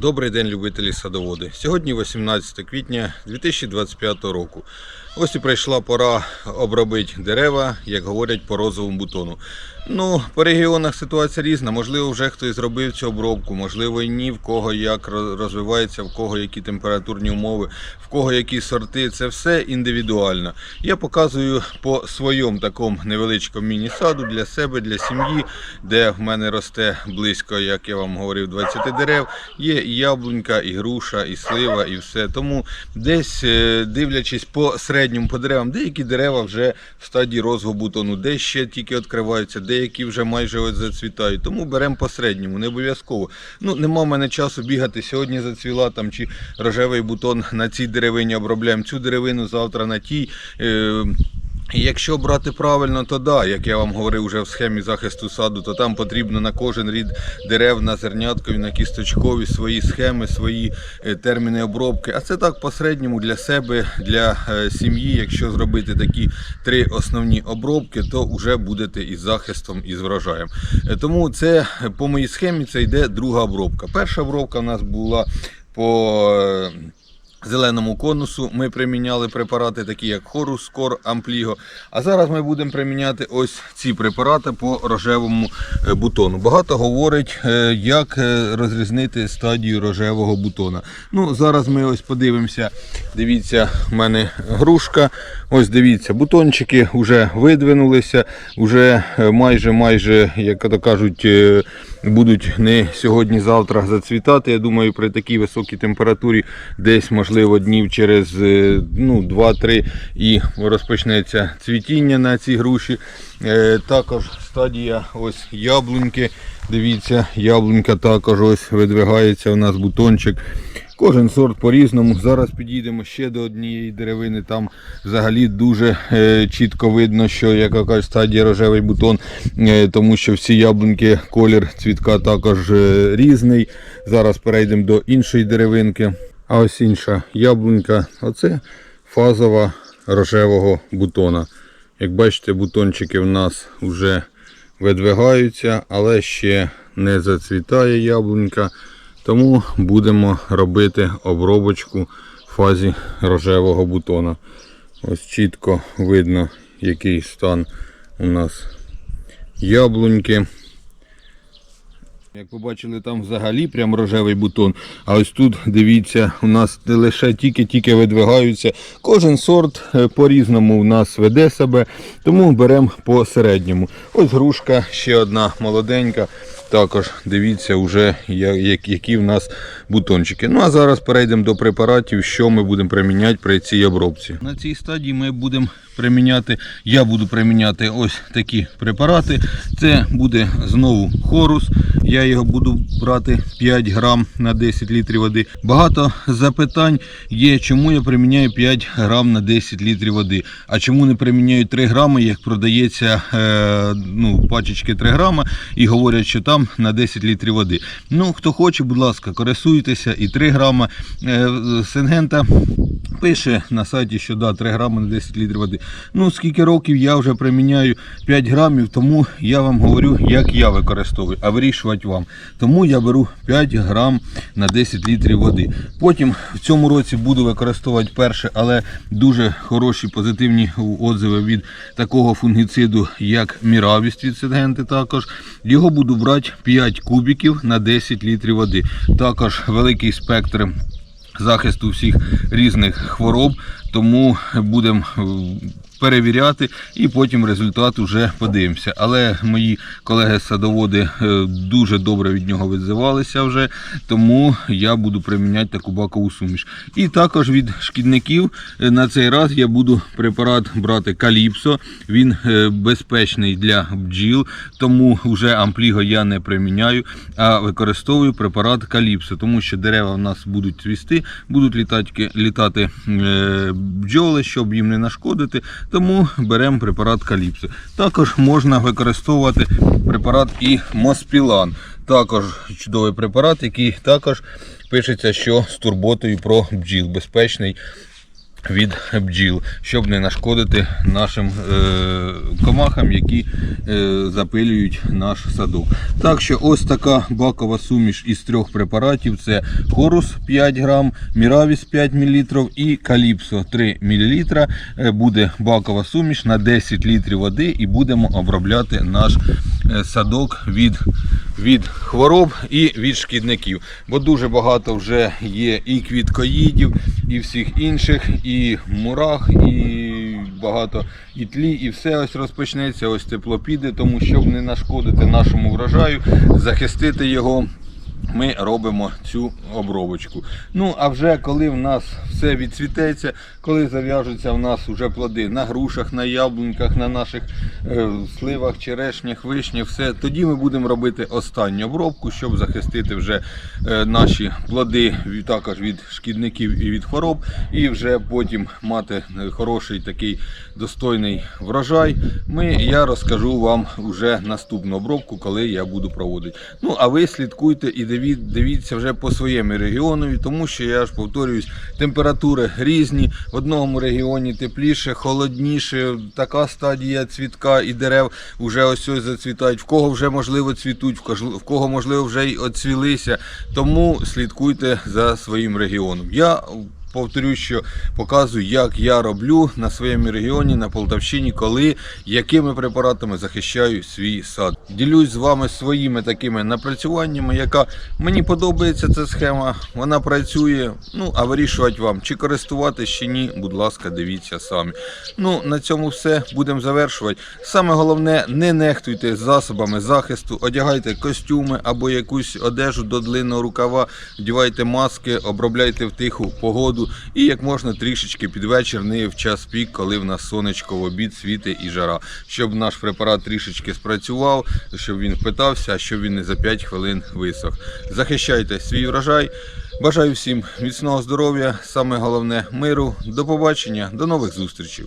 Добрий день, любителі садоводи. Сьогодні 18 квітня 2025 року. Ось і прийшла пора обробити дерева, як говорять, по розовому бутону. Ну, по регіонах ситуація різна. Можливо, вже хтось зробив цю обробку, можливо, і ні, в кого як розвивається, в кого які температурні умови, в кого які сорти. Це все індивідуально. Я показую по своєму такому невеличкому міні-саду для себе, для сім'ї, де в мене росте близько, як я вам говорив, 20 дерев. Є і яблунька, і груша, і слива, і все. Тому десь е, дивлячись по середньому по деревам, деякі дерева вже в стадії розву бутону, де ще тільки відкриваються, деякі вже майже ось зацвітають. Тому беремо по середньому, не обов'язково. Ну, нема в мене часу бігати. Сьогодні зацвіла там чи рожевий бутон на цій деревині обробляємо цю деревину, завтра на тій. Якщо брати правильно, то да, як я вам говорив вже в схемі захисту саду, то там потрібно на кожен рід дерев, на зерняткові, на кісточкові свої схеми, свої е, терміни обробки. А це так по середньому для себе, для е, сім'ї. Якщо зробити такі три основні обробки, то вже будете із захистом і з врожаєм. Е, Тому це по моїй схемі це йде друга обробка. Перша обробка у нас була по. Зеленому конусу ми приміняли препарати, такі як Хорус, Скор, Ампліго. А зараз ми будемо приміняти ось ці препарати по рожевому е, бутону. Багато говорить, е, як е, розрізнити стадію рожевого бутона. Ну, зараз ми ось подивимося. Дивіться, в мене грушка. Ось дивіться, бутончики вже видвинулися, вже майже, майже, як то кажуть, будуть не сьогодні-завтра зацвітати. Я думаю, при такій високій температурі десь, можливо, днів через е, ну, 2-3 і розпочнеться цвітіння на цій груші. Е, Також стадія ось яблуньки. Дивіться, яблунька також ось видвигається у нас бутончик. Кожен сорт по-різному. Зараз підійдемо ще до однієї деревини. Там взагалі дуже е, чітко видно, що яка кажуть, стадія рожевий бутон, е, тому що всі яблуньки, колір цвітка також е, різний. Зараз перейдемо до іншої деревинки. А ось інша яблунька. Оце фазова рожевого бутона. Як бачите, бутончики в нас вже видвигаються, але ще не зацвітає яблунька. Тому будемо робити обробочку в фазі рожевого бутона. Ось чітко видно, який стан у нас яблуньки. Як ви бачили, там взагалі прям рожевий бутон. А ось тут, дивіться, у нас не лише тільки-тільки видвигаються. Кожен сорт е, по-різному у нас веде себе, тому беремо по середньому. Ось грушка, ще одна молоденька. Також дивіться, вже як- які в нас бутончики. Ну а зараз перейдемо до препаратів, що ми будемо приміняти при цій обробці. На цій стадії ми будемо приміняти, я буду приміняти ось такі препарати. Це буде знову хорус. Я його буду брати 5 грам на 10 літрів води. Багато запитань є, чому я приміняю 5 грам на 10 літрів води. А чому не приміняю 3 грами, як продається е, ну, пачечки 3 грама і говорять, що там на 10 літрів води. Ну, хто хоче, будь ласка, користуйтеся і 3 грама. Е, Сингента пише на сайті, що да, 3 грами на 10 літрів води. Ну, скільки років я вже приміняю 5 грамів, тому я вам говорю, як я використовую, а вирішувати вам. Тому я беру 5 грам на 10 літрів води. Потім в цьому році буду використовувати перше, але дуже хороші позитивні отзиви від такого фунгіциду, як Міравіст від Сингенти також. Його буду брати 5 кубиків на 10 літрів води. Також великий спектр захисту всіх різних хвороб, тому будемо е, перевіряти і потім результат вже подивимося. Але мої колеги-садоводи е, дуже добре від нього відзивалися вже, тому я буду приміняти таку бакову суміш. І також від шкідників е, на цей раз я буду препарат брати Каліпсо. Він е, безпечний для бджіл, тому вже ампліго я не приміняю, а використовую препарат Каліпсо, тому що дерева в нас будуть цвісти, будуть літати, літати бджоли, щоб їм не нашкодити. Тому беремо препарат Каліпсо. Також можна використовувати препарат і Моспілан. Також чудовий препарат, який також пишеться, що з турботою про бджіл безпечний від бджіл, щоб не нашкодити нашим е, комахам, які е, запилюють наш садок. Так що ось така бакова суміш із трьох препаратів: це Хорус 5 грам, Міравіс 5 мл і Каліпсо 3 мл. Е, Буде бакова суміш на 10 літрів води і будемо обробляти наш е, садок від від хвороб і від шкідників. Бо дуже багато вже є і квіткоїдів, і всіх інших, і мурах, і багато і тлі, і все ось розпочнеться, ось тепло піде, тому щоб не нашкодити нашому врожаю, захистити його. Ми робимо цю обробочку. Ну, а вже коли в нас все відцвітеться, коли зав'яжуться в нас вже плоди на грушах, на яблуньках, на наших е, сливах, черешнях, вишнях, все, тоді ми будемо робити останню обробку, щоб захистити вже е, наші плоди також від шкідників і від хвороб, і вже потім мати е, хороший такий достойний врожай. Ми, я розкажу вам вже наступну обробку, коли я буду проводити. Ну, а ви слідкуйте і диві- дивіться вже по своєму регіону, тому що я ж повторююсь, температури різні. В одному регіоні тепліше, холодніше, така стадія цвітка і дерев вже ось ось зацвітають. В кого вже можливо цвітуть, в кого- можливо вже й оцвілися. Тому слідкуйте за своїм регіоном. Я Повторюю, що показую, як я роблю на своєму регіоні на Полтавщині, коли якими препаратами захищаю свій сад. Ділюсь з вами своїми такими напрацюваннями, яка мені подобається ця схема. Вона працює. Ну а вирішувати вам, чи користуватись чи ні, будь ласка, дивіться самі. Ну на цьому все будемо завершувати. Саме головне, не нехтуйте засобами захисту, одягайте костюми або якусь одежу до длинного рукава, вдівайте маски, обробляйте в тиху погоду і як можна трішечки під вечір, не в час пік, коли в нас сонечко в обід світи і жара, щоб наш препарат трішечки спрацював, щоб він впитався, а щоб він не за 5 хвилин висох. Захищайте свій врожай. Бажаю всім міцного здоров'я, саме головне миру. До побачення, до нових зустрічей.